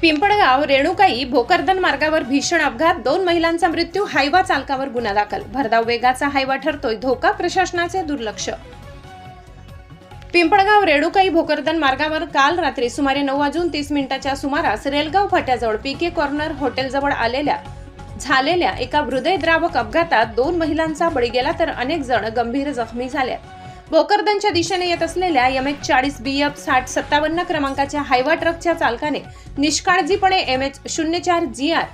पिंपळगाव रेणुकाई भोकरदन मार्गावर भीषण अपघात. दोन महिलांचा मृत्यू. हायवा चालकावर गुन्हा दाखल. भरधाव वेगाचा हायवा ठरतोय. धोका प्रशासनाचे दुर्लक्ष. पिंपळगाव रेणुकाई भोकरदन मार्गावर काल रात्री सुमारे नऊ वाजून तीस मिनिटाच्या सुमारास रेलगाव फाट्याजवळ पीके कॉर्नर हॉटेलजवळ आलेल्या झालेल्या एका हृदयद्रावक अपघातात दोन महिलांचा बळी गेला तर अनेक जण गंभीर जखमी झाल्या भोकरदनच्या दिशेने येत असलेल्या एम एच चाळीस बी एफ साठ सत्तावन्न क्रमांकाच्या हायवा ट्रकच्या चालकाने निष्काळजीपणे एम एच शून्य चार जी आर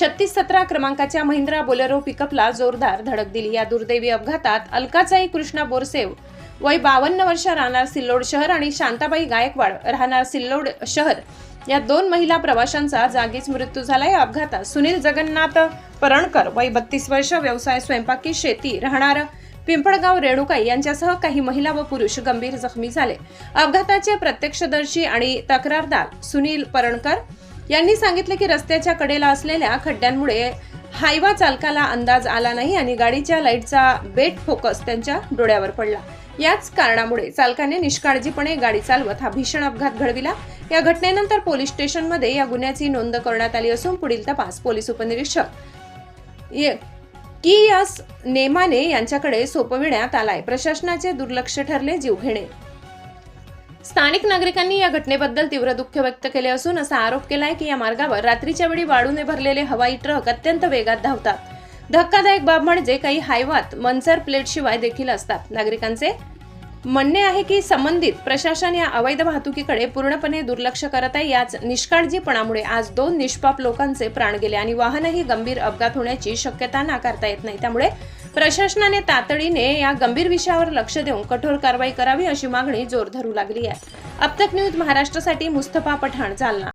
छत्तीस सतरा क्रमांकाच्या महिंद्रा बोलेरो पिकअपला जोरदार धडक दिली. या दुर्दैवी अपघातात अलकाचाई कृष्णा बोरसेव वय बावन्न वर्ष राहणार सिल्लोड शहर आणि शांताबाई गायकवाड राहणार सिल्लोड शहर. या दोन महिला प्रवाशांचा जागीच मृत्यू झाला. या अपघातात सुनील जगन्नाथ परणकर वय बत्तीस वर्ष व्यवसाय स्वयंपाकी शेती राहणार पिंपळगाव रेणुकाई यांच्यासह काही महिला व पुरुष गंभीर जखमी झाले. अपघाताचे प्रत्यक्षदर्शी आणि तक्रारदार सुनील परणकर यांनी सांगितले की रस्त्याच्या कडेला असलेल्या खड्ड्यांमुळे हायवा चालकाला अंदाज आला नाही आणि गाडीच्या लाईटचा बेट फोकस त्यांच्या डोळ्यावर पडला. याच कारणामुळे चालकाने निष्काळजीपणे गाडी चालवत हा भीषण अपघात घडविला. या घटनेनंतर पोलीस स्टेशनमध्ये या गुन्ह्याची नोंद करण्यात आली असून पुढील तपास पोलीस उपनिरीक्षक ये- की यास नेमाने यांच्याकडे सोपविण्यात आलाय. प्रशासनाचे दुर्लक्ष ठरले जीवघेणे. स्थानिक नागरिकांनी या घटनेबद्दल तीव्र दुःख व्यक्त केले असून असा आरोप केलाय की या मार्गावर रात्रीच्या वेळी वाळूने भरलेले हवाई ट्रक अत्यंत वेगात धावतात. धक्कादायक बाब म्हणजे काही हायवात मनसर प्लेटशिवाय देखील असतात. नागरिकांचे म्हणणे आहे की संबंधित प्रशासन या अवैध वाहतुकीकडे पूर्णपणे दुर्लक्ष करत आहे. याच निष्काळजीपणामुळे आज दोन निष्पाप लोकांचे प्राण गेले आणि वाहनही गंभीर अपघात होण्याची शक्यता नाकारता येत नाही. त्यामुळे प्रशासनाने तातडीने या गंभीर विषयावर लक्ष देऊन कठोर कारवाई करावी अशी मागणी जोर धरू लागली आहे. अब तक न्यूज महाराष्ट्रासाठी मुस्तफा पठाण जालना.